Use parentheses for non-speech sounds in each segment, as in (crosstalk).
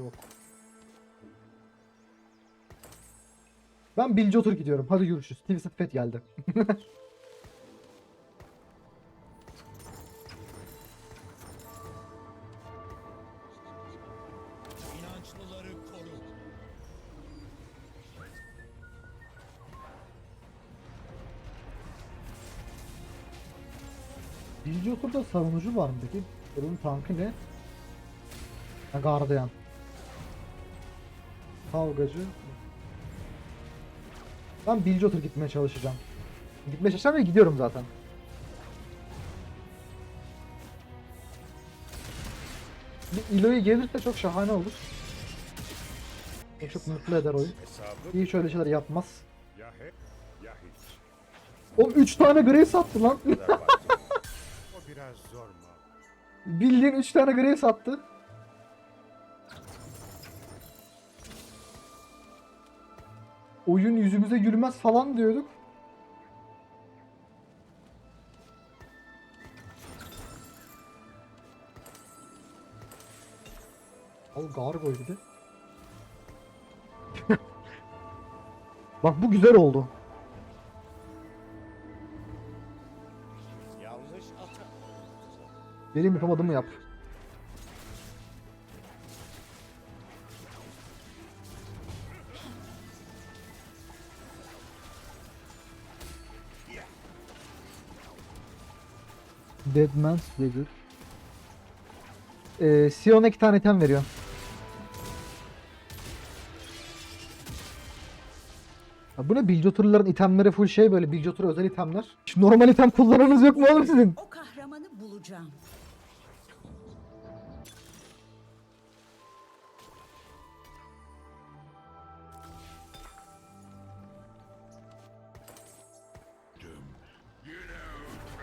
Yok. Ben Bill Jotter gidiyorum. Hadi görüşürüz. Twisted Fate geldi. (laughs) Bill Jotter'da savunucu var mı peki? Bunun tankı ne? Ha, gardiyan. Kavgacı. Ben Bill Jotter gitmeye çalışacağım. Gitmeye çalışacağım ve gidiyorum zaten. Bir Eloy gelirse çok şahane olur. Çok mutlu eder oyun. Hesabı Hiç öyle şeyler yapmaz. O 3 tane Grace attı lan. (laughs) Bildiğin 3 tane Grace attı. Oyun yüzümüze gülmez falan diyorduk. Al Gargoyle bir de. (laughs) Bak bu güzel oldu. Yanlış. Benim yapamadığımı yap. Deadman's Dagger. Ee, Sion'a iki tane item veriyor. Ya bu ne Biljotur'ların itemleri full şey böyle Biljotur özel itemler. Hiç normal item kullananız yok mu oğlum sizin? O kahramanı bulacağım.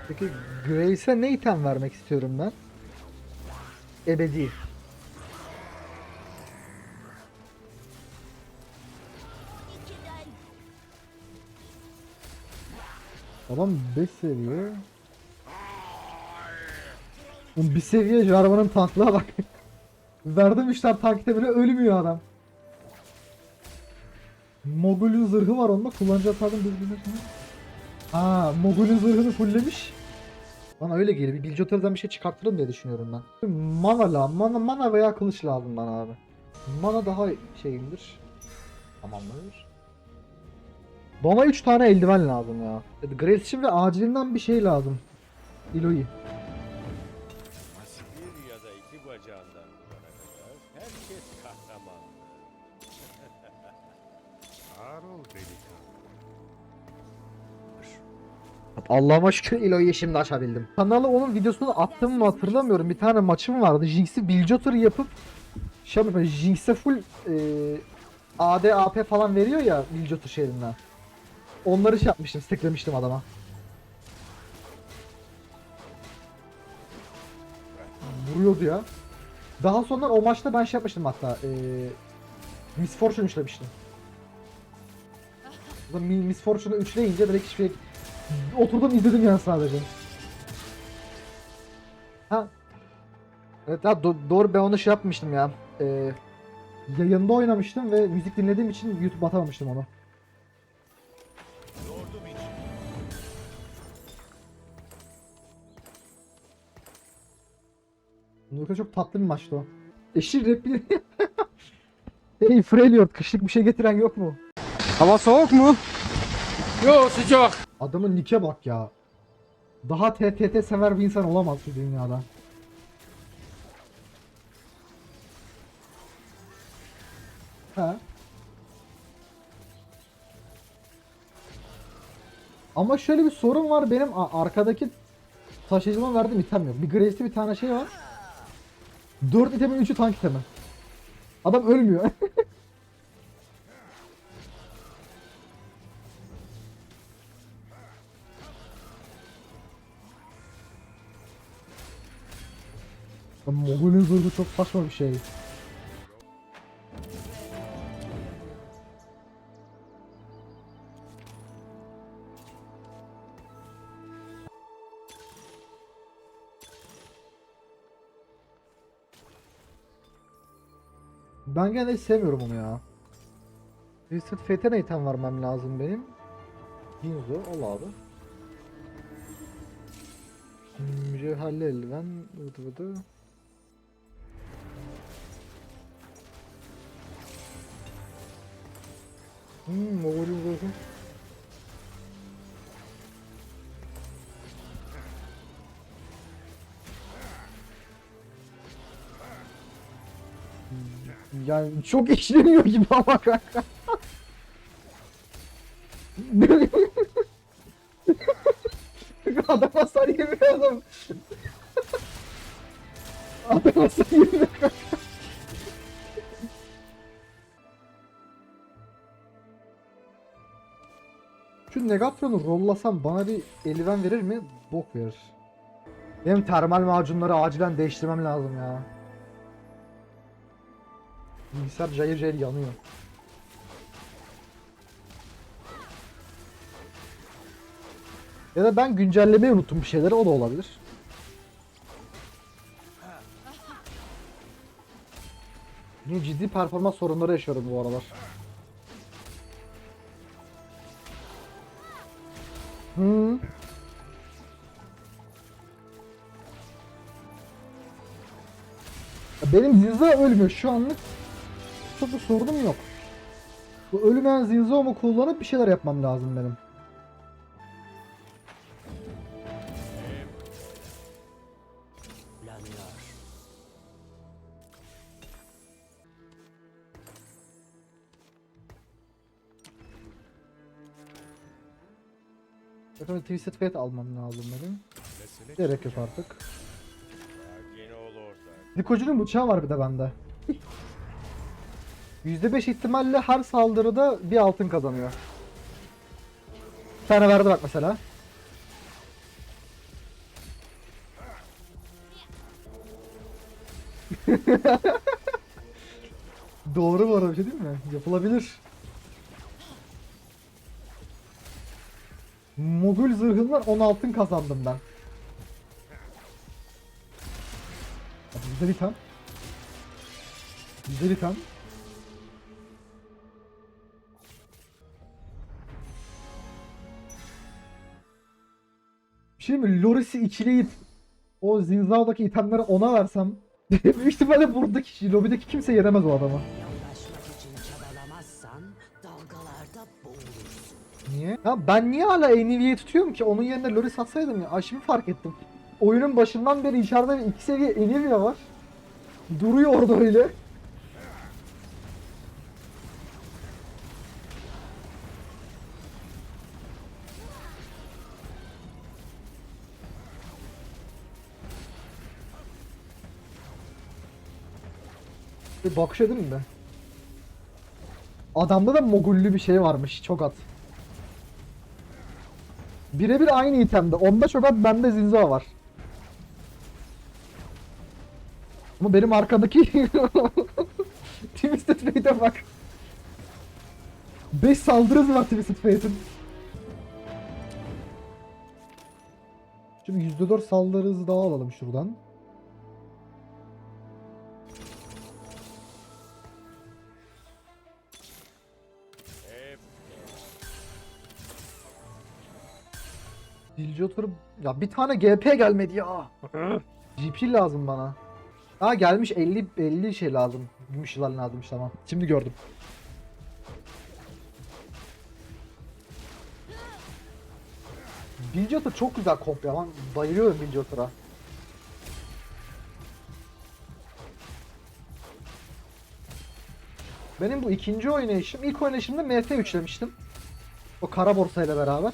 Peki Grace'e ne item vermek istiyorum ben? Ebedi. Tamam 5 seviye. Oğlum bir seviye Jarvan'ın tanklığa bak. (laughs) Verdim 3 tane tank itemine ölmüyor adam. Mogul'ün zırhı var onda kullanıcı hatadan birbirine sonra. Aa, Mogul'ün zırhını fulllemiş. Bana öyle geliyor. Bir Bilgewater'dan bir şey çıkartırım diye düşünüyorum ben. Mana la, mana, mana veya kılıç lazım bana abi. Mana daha şeyimdir. Tamamlanır. Bana 3 tane eldiven lazım ya. Grace için ve acilinden bir şey lazım. Eloy. Allah'ıma şükür Eloy'u şimdi açabildim. Kanala onun videosunu attım mı hatırlamıyorum. Bir tane maçım vardı. Jinx'i Bilgewater yapıp şey yapıp böyle Jinx'e full e, AD AP falan veriyor ya Bilgewater şeyinden. Onları şey yapmıştım, steklemiştim adama. Vuruyordu ya. Daha sonra o maçta ben şey yapmıştım hatta. E, Miss Fortune üçlemiştim. (laughs) Miss Fortune'u üçleyince direkt hiçbir Oturdum izledim yani sadece. Ha. Evet ha do- doğru ben onu şey yapmıştım ya. Ee, yayında oynamıştım ve müzik dinlediğim için YouTube atamamıştım onu. Nurka çok tatlı bir maçtı o. Eşir repli. (laughs) hey Freljord kışlık bir şey getiren yok mu? Hava soğuk mu? Yo sıcak. Adamın nike bak ya. Daha TTT sever bir insan olamaz şu dünyada. Ha. Ama şöyle bir sorun var benim arkadaki taşıyıcıma verdiğim item yok. Bir Grace'li bir tane şey var. 4 itemin 3'ü tank itemi. Adam ölmüyor. (laughs) Mogul'ün zırhı çok saçma bir şey. Ben gene hiç sevmiyorum onu ya. Twisted Fate'e item vermem lazım benim. Ginzo al abi. Mücevherli eldiven vıdı vıdı. Hmm, Mogul'un zırhı. Hmm, Yani çok (laughs) işlemiyor gibi ama kanka. (laughs) adam hasar yemiyor adam. (laughs) adam hasar yemiyor kanka. Şu Negatron'u rollasam bana bir eldiven verir mi? Bok verir. Benim termal macunları acilen değiştirmem lazım ya. Bilgisayar cayır cayır yanıyor. Ya da ben güncellemeyi unuttum bir şeyleri o da olabilir. Ciddi performans sorunları yaşıyorum bu aralar. Ya Benim Zinza ölmüyor şu anlık. Çok bir sorunum yok. Bu ölümeyen Zinza'mı kullanıp bir şeyler yapmam lazım benim. Bakın Twisted Fate almam lazım benim. Gerek yok artık. Nikocu'nun bıçağı var bir de bende. %5 ihtimalle her saldırıda bir altın kazanıyor. Bir tane verdi bak mesela. (laughs) Doğru bu arada bir şey değil mi? Yapılabilir. Zırhından 10 altın kazandım ben. Hadi güzel item. Güzel item. Bir şey? Loris'i ikileyip o Zinza'daki itemleri ona versem (laughs) büyük ihtimalle buradaki lobideki kimse yenemez o adamı. Boğulursun. Niye? Ya ben niye hala Enivi'yi tutuyorum ki? Onun yerine Loris atsaydım ya. Ay şimdi fark ettim. Oyunun başından beri içeride bir iki seviye Enivia var. Duruyor orada öyle. Bir bakış edin mi? Adamda da mogullü bir şey varmış. Çok at. Birebir aynı itemde. Onda çok at, bende zinza var. Ama benim arkadaki (laughs) Twisted Fate'e bak. 5 saldırı hızı var Twisted Fate'in. Şimdi %4 saldırı hızı daha alalım şuradan. Diljotur ya bir tane GP gelmedi ya. GP lazım bana. Ha gelmiş 50 50 şey lazım. Gümüş yılan lazımmış tamam. Şimdi gördüm. Diljotur çok güzel komp ya. Ben bayılıyorum Diljotur'a. Benim bu ikinci oynayışım, ilk oynayışımda MF üçlemiştim. O kara borsayla beraber.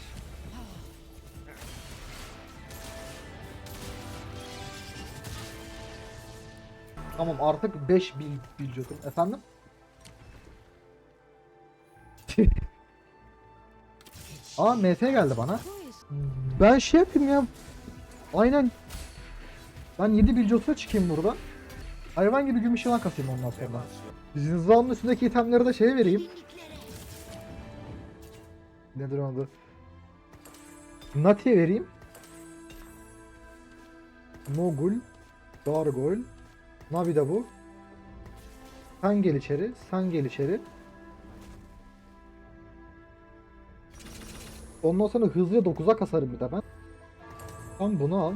Tamam artık 5 bil biliyordum. Efendim? (laughs) Aa MF geldi bana. Ben şey yapayım ya. Aynen. Ben 7 bilcosuna çıkayım burada. Hayvan gibi gümüş yılan kasayım ondan sonra. Zinza'nın üstündeki itemleri de şeye vereyim. Nedir onun adı? Nati'ye vereyim. Mogul. Gargoyle. Navi de bu. Sen gel içeri. Sen gel içeri. Ondan sonra hızlıca 9'a kasarım bir de ben. Tamam bunu al.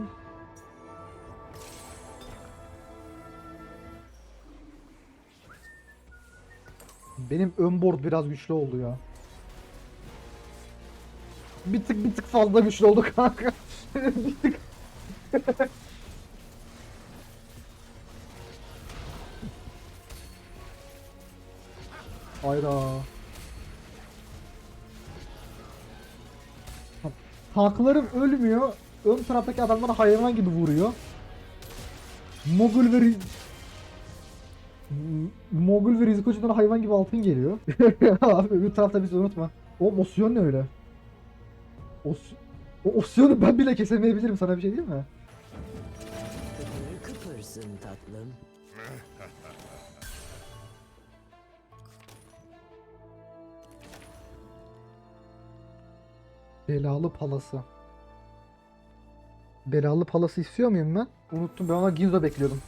Benim ön board biraz güçlü oldu ya. Bir tık bir tık fazla güçlü oldu kanka. (laughs) bir tık. Hayda. Tanklarım ölmüyor. Ön taraftaki adamlar hayvan gibi vuruyor. Mogul ve Mogul ve Rizikocu'dan hayvan gibi altın geliyor. (laughs) Abi öbür tarafta bizi unutma. O Osyon ne öyle? Os o Osyon'u ben bile kesemeyebilirim sana bir şey değil mi? Kıpır kıpırsın tatlım. Belalı palası. Belalı palası istiyor muyum ben? Unuttum ben ona Ginzo bekliyordum.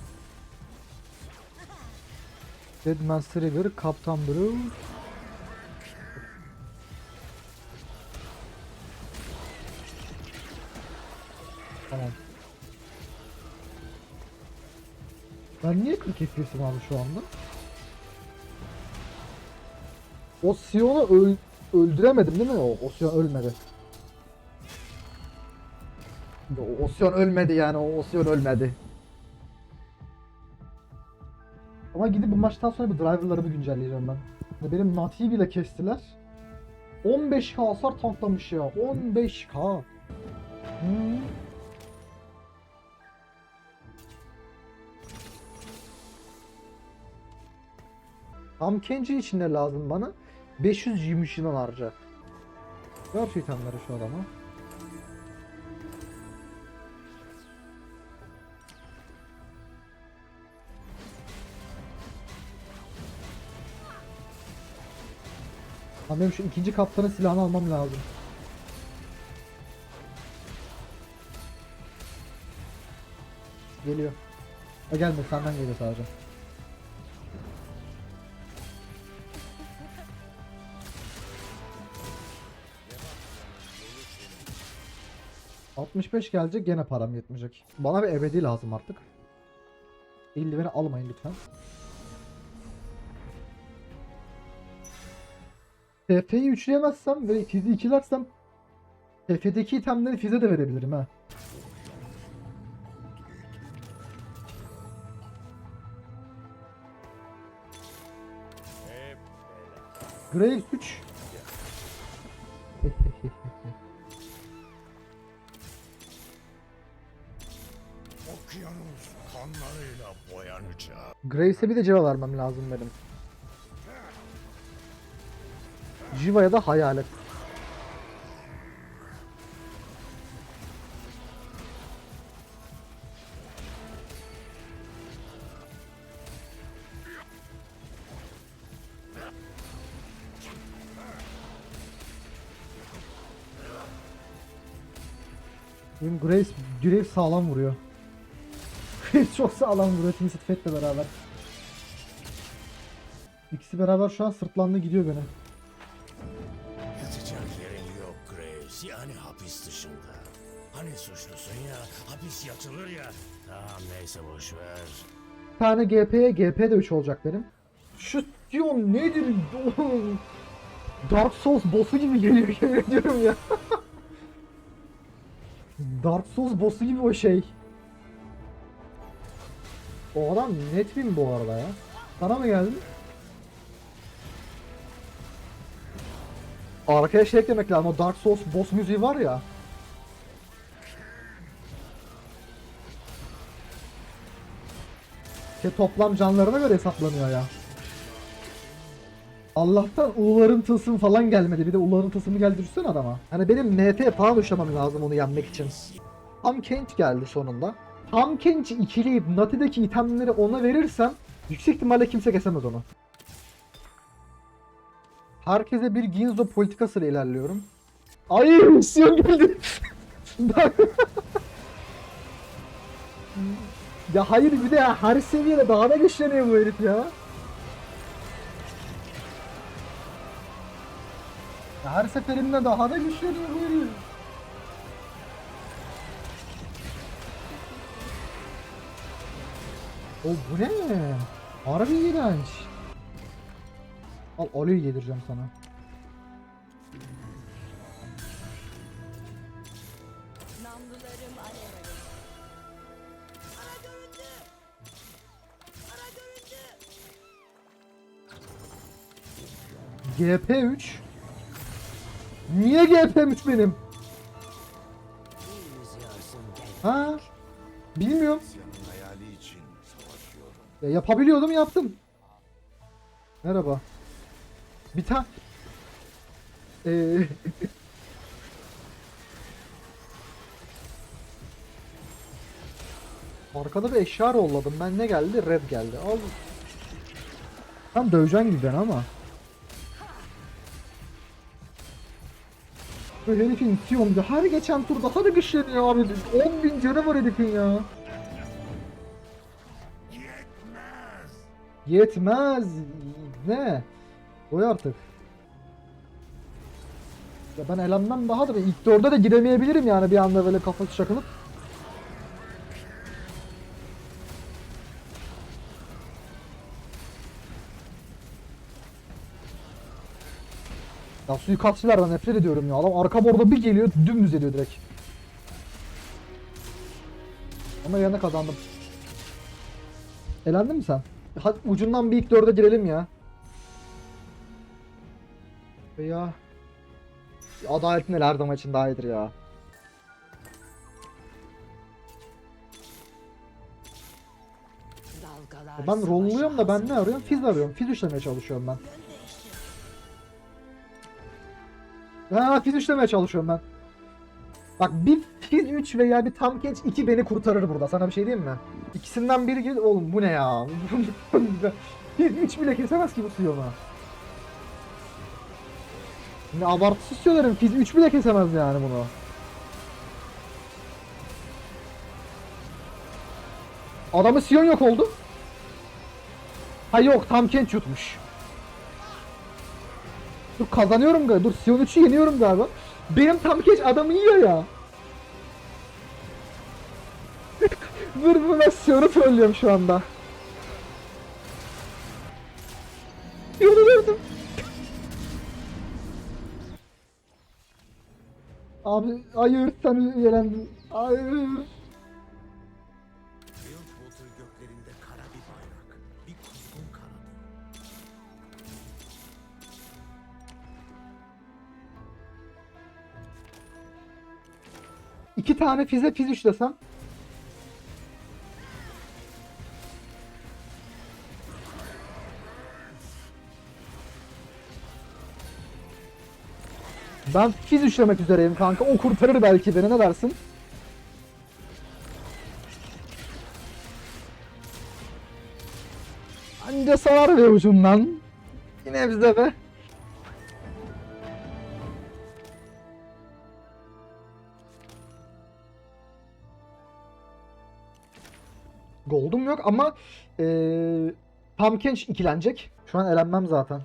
Deadman River, Kaptan Brew. Tamam. Ben niye 40 FPS'im abi şu anda? O Sion'u öl öldüremedim değil mi? O, o Sion ölmedi. O Sion ölmedi yani. O Sion ölmedi. Ama gidip bu maçtan sonra bir driverlarımı güncelleyeceğim ben. Benim Nati'yi bile kestiler. 15k hasar tanklamış ya. 15k. Hmm. Tam Kenji için ne lazım bana? 520 yıl harca. Ver itemleri şu adama. Lan benim şu ikinci kaptanın silahını almam lazım. Geliyor. Ha gelme senden geliyor sadece. ...65 gelecek gene param yetmeyecek. Bana bir ebedi lazım artık. Eldiveni almayın lütfen. TF'yi üçleyemezsem ve Fizz'i ikilersem TF'deki itemleri Fizz'e de verebilirim ha. Graves 3. Okyanus kanlarıyla boyanacak. Graves'e bir de Civa vermem lazım benim. Civa'ya da hayalet. Benim Graves, Graves sağlam vuruyor. (laughs) Graves çok sağlam vuruyor Twisted Fate'le beraber. İkisi beraber şu an sırtlandı gidiyor beni. Yatılır ya. Tamam neyse boş ver. Bir tane GP'ye GP de 3 olacak benim. Şu Sion nedir? (laughs) Dark Souls boss'u gibi geliyor yemin ediyorum ya. (laughs) Dark Souls boss'u gibi o şey. O adam net win bu arada ya. Sana mı geldi? Arkaya şey eklemek lazım. O Dark Souls boss müziği var ya. Şey toplam canlarına göre hesaplanıyor ya. Allah'tan Uğur'un tılsımı falan gelmedi. Bir de Uğur'un tılsımı geldi düşünsene adama. Hani benim MP falan uçlamam lazım onu yenmek için. Tam Kench geldi sonunda. Tam Kench'i ikileyip Nati'deki itemleri ona verirsem yüksek ihtimalle kimse kesemez onu. Herkese bir Ginzo politikasıyla ilerliyorum. Ay misyon geldi. (laughs) Ya hayır bir de her seviyede daha da güçleniyor bu herif ya. ya her seferinde daha da güçleniyor bu herif. O bu ne? Harbi iğrenç. Al Aloy'u yedireceğim sana. GP3 Niye GP3 benim? Ha? Bilmiyorum. Ya yapabiliyordum yaptım. Merhaba. Bir tane... Ee... (laughs) Arkada bir eşya rolladım. Ben ne geldi? Red geldi. Al. Tam döveceksin gibi ben ama. Bu herifin Sion'da her geçen tur daha da güçleniyor abi. 10 bin canı var herifin ya. Yetmez. Ne? Koy artık. Ya ben elenmem daha da ilk dörde de giremeyebilirim yani bir anda böyle kafası çakılıp. Suikastçılardan nefret ediyorum ya. Adam arka borda bir geliyor dümdüz ediyor direkt. Ama yana kazandım. Elendin mi sen? Hadi ucundan bir ilk dörde girelim ya. Ya. Adaletin el her zaman için daha iyidir ya. Ben rolluyorum da ben ne arıyorum? Fiz arıyorum. Fiz üçlemeye çalışıyorum ben. Ha fiz üçlemeye çalışıyorum ben. Bak bir fiz 3 veya bir tam genç 2 beni kurtarır burada. Sana bir şey diyeyim mi? İkisinden biri gel oğlum bu ne ya? (laughs) fiz 3 bile kesemez ki bu Sion'a. Ne abartısız söylerim. Fiz 3 bile kesemez yani bunu. Adamı Sion yok oldu. Ha yok tam Kent yutmuş. Dur kazanıyorum galiba. Dur Sion 3'ü yeniyorum galiba. Benim tam Kent adamı yiyor ya. (laughs) dur dur ben Sion'u trollüyorum şu anda. Sion'u gördüm. Abi hayır sen yenendin. Hayır. Tane fize fiz üçlesem. Ben fiz üçlemek üzereyim kanka. O kurtarır belki beni ne dersin? Anca sarar be ucundan. Yine bize be. Gold'um yok ama eee Tam Kench ikilenecek. Şu an elenmem zaten.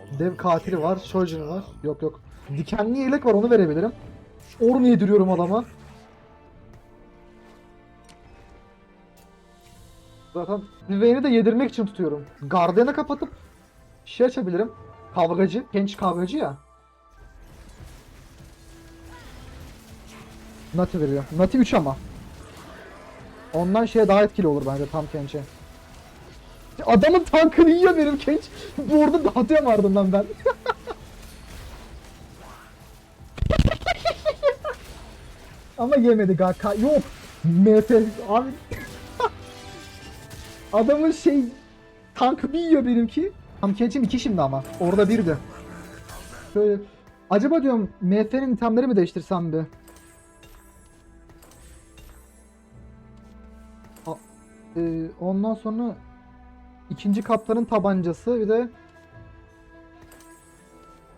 Olan dev katili var, Shojin var. Yok yok. Dikenli yelek var onu verebilirim. Orunu yediriyorum adama. Zaten Sylvain'i de yedirmek için tutuyorum. Guardian'a kapatıp şey açabilirim. Kavgacı. Genç kavgacı ya. Nati veriyor. Nati 3 ama. Ondan şeye daha etkili olur bence tam Kench'e. Adamın tankını yiyor benim Kench. (laughs) Bu arada dağıtıyorum ardından ben. (laughs) ama yemedi Gaka. Yok. MF abi. Adamın şey tankı bir yiyor benimki. Tam Kench'im 2 şimdi ama. Orada birdi. Şöyle. Acaba diyorum MF'nin itemleri mi değiştirsem bir? A- Ee, ondan sonra ikinci kaptanın tabancası bir de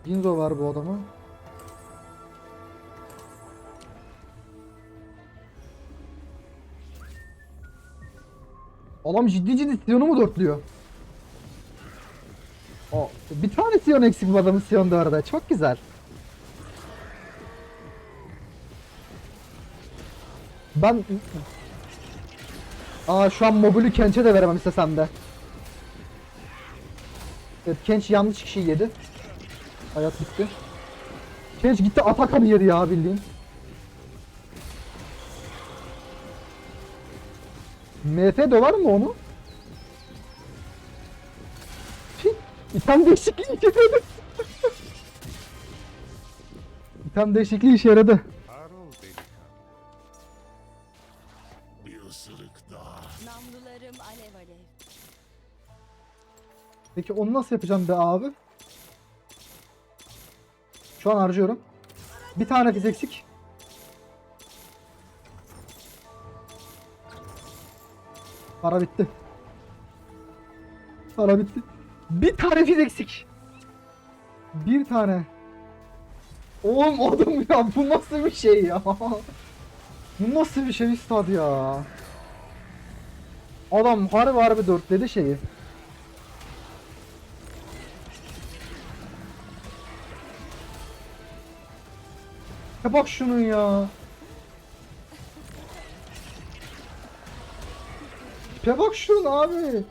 Ginzo var bu adamın. Adam ciddi ciddi Sion'u mu dörtlüyor? O, bir tane Sion eksik bu adamın Sion dörde. Çok güzel. Ben... Aa şu an mobilü Kenç'e de veremem istesem de. Evet Kenç yanlış kişiyi yedi. Hayat bitti. Kenç gitti Atakan'ı yedi ya bildiğin. MF dolar mı onu? İtem değişikliği işe yaradı. (laughs) İtem değişikliği işe yaradı. Harıl delikanlı. Bir ısırık daha. Namlularım alev alev. Peki onu nasıl yapacağım be abi? Şu an harcıyorum. Bir tane fiz eksik. Para bitti. Para bitti. Bir tane fiz eksik. Bir tane. Oğlum adam ya bu nasıl bir şey ya? Bu nasıl bir şey üstad ya? Adam harbi harbi dörtledi şeyi. Ya bak şunun ya. Ya bak şunun abi.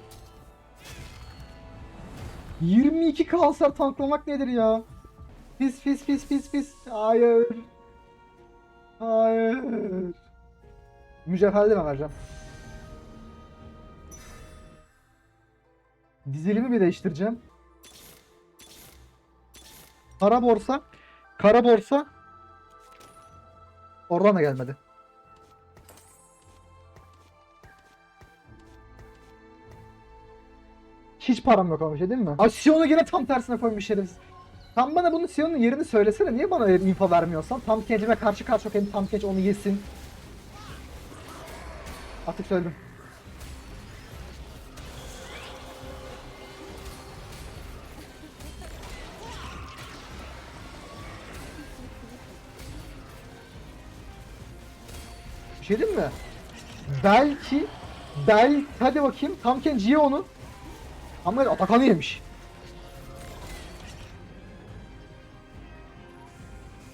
22 kanser tanklamak nedir ya? Pis pis pis pis pis. Hayır. Hayır. Mücevher de mi vereceğim? Dizilimi bir değiştireceğim. Kara borsa. Kara borsa. Oradan da gelmedi. Hiç param yok ama şey değil mi? Ay Sion'u yine tam tersine koymuş herif. Tam bana bunun Sion'un yerini söylesene. Niye bana info vermiyorsan? Tam Kenç'ime karşı karşı okuyayım. Tam Kenç onu yesin. Artık söyledim. Bir şey mi? Belki Bel hadi bakayım Tam Kenç ye. Ama Atakan'ı yemiş.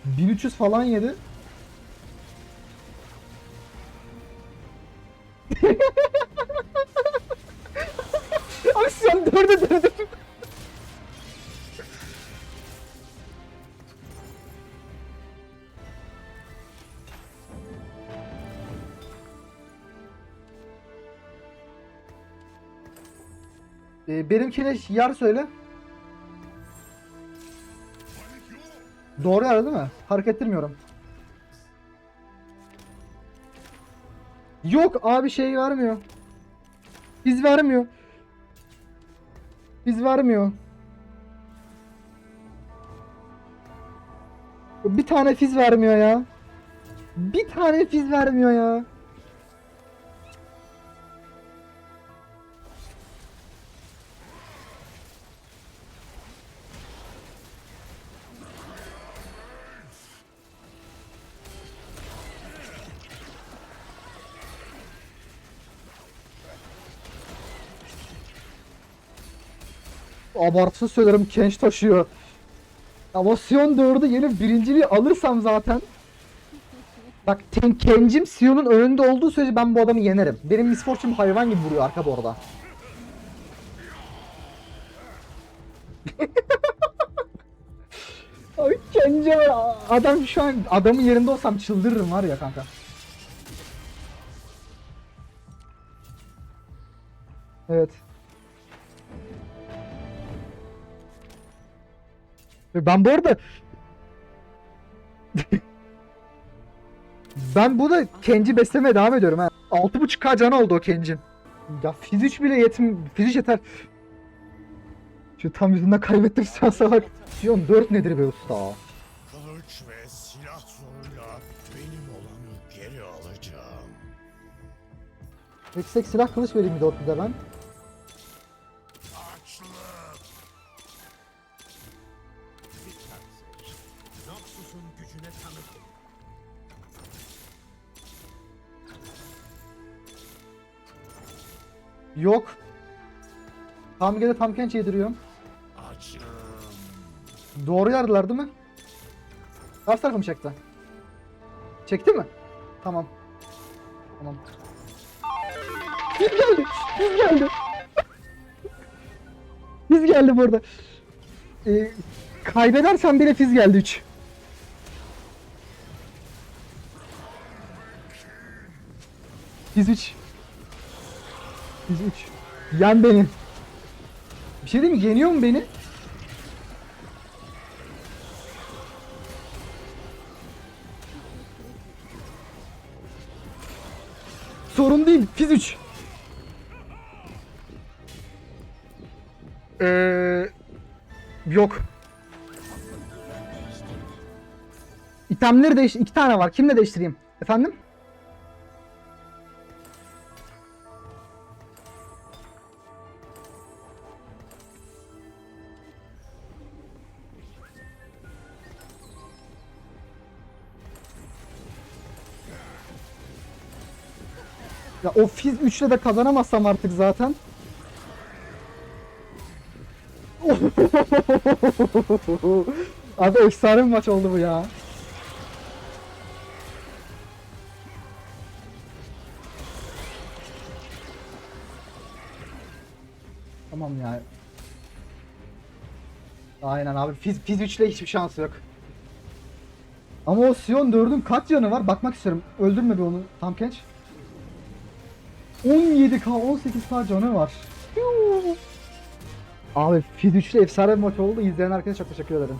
1300 falan yedi. Ee, benimkine yer söyle. Doğru yer değil mi? Hareket ettirmiyorum. Yok abi şey vermiyor. Biz vermiyor. Biz vermiyor. Bir tane fiz vermiyor ya. Bir tane fiz vermiyor ya. Abartısız söylerim Kenç taşıyor. Ama Sion 4'ü yenip birinciliği alırsam zaten Bak ten, Kenç'im Sion'un önünde olduğu sürece ben bu adamı yenerim. Benim Miss Fortune hayvan gibi vuruyor arka borda. (laughs) Abi Kenç'e var. adam şu an adamın yerinde olsam çıldırırım var ya kanka. Evet. Ben bu arada Ben burada Kenji beslemeye devam ediyorum ha. 6.5k canı oldu o Kenji'nin. Ya fiziç bile yetim, fiziç yeter. Şu tam yüzünden kaybettim şansa bak. Sion 4 nedir be usta? Kılıç ve silah zoruyla benim olanı geri alacağım. Yüksek silah kılıç vereyim bir 4'lüde ben. Yok. Tam gene tam kenç yediriyorum. Açım. Doğru yardılar değil mi? Karşı tarafı mı çekti? Çekti mi? Tamam. Tamam. Biz geldi. Biz geldi. Fiz geldi burada. Ee, kaybedersen bile fiz geldi 3. Fiz 3. Fiz 3. Yen beni. Bir şey diyeyim mi? Yeniyor mu beni? Sorun değil. Fiz 3. Ee, yok. İtemleri değiş iki tane var. Kimle değiştireyim? Efendim? Ya o Fiz 3'le de kazanamazsam artık zaten. (laughs) Abi efsane bir maç oldu bu ya. Tamam ya. Aynen abi. Fiz, Fiz 3'le hiçbir şansı yok. Ama o Sion 4'ün kaç canı var? Bakmak istiyorum. Öldürme bir onu tam genç. 17k 18k canı var. Abi 3'le efsane bir maç oldu. İzleyen herkese çok teşekkür ederim.